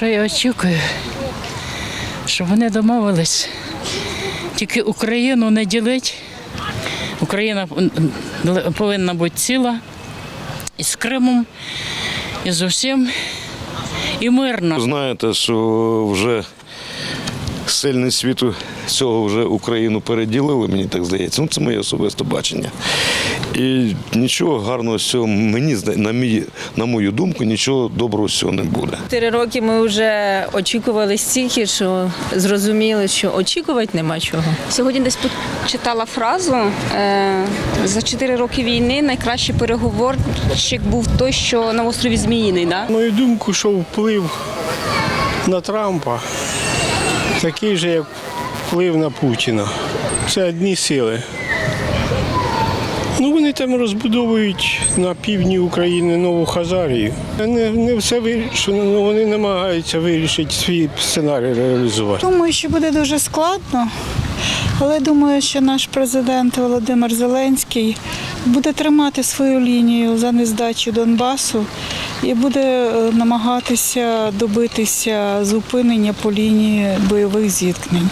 Що я очікую, щоб вони домовились. Тільки Україну не ділить. Україна повинна бути ціла і з Кримом, і з усім, і мирно. Знаєте, що вже сильний світу цього вже Україну переділили, мені так здається. Ну, це моє особисте бачення. І нічого гарного з цього мені на мій, на мою думку, нічого доброго з цього не буде. Чотири роки ми вже очікували стільки, що зрозуміли, що очікувати нема чого. Сьогодні десь почитала фразу е, за 4 роки війни найкращий переговорщик був той, що на острові Зміїний. Да? мою думку, що вплив на Трампа такий же, як вплив на Путіна. Це одні сили. Ну, вони там розбудовують на півдні України нову Хазарію. Не, не все вирішено, але вони намагаються вирішити свій сценарій реалізувати. Думаю, що буде дуже складно, але думаю, що наш президент Володимир Зеленський буде тримати свою лінію за нездачу Донбасу і буде е, намагатися добитися зупинення по лінії бойових зіткнень.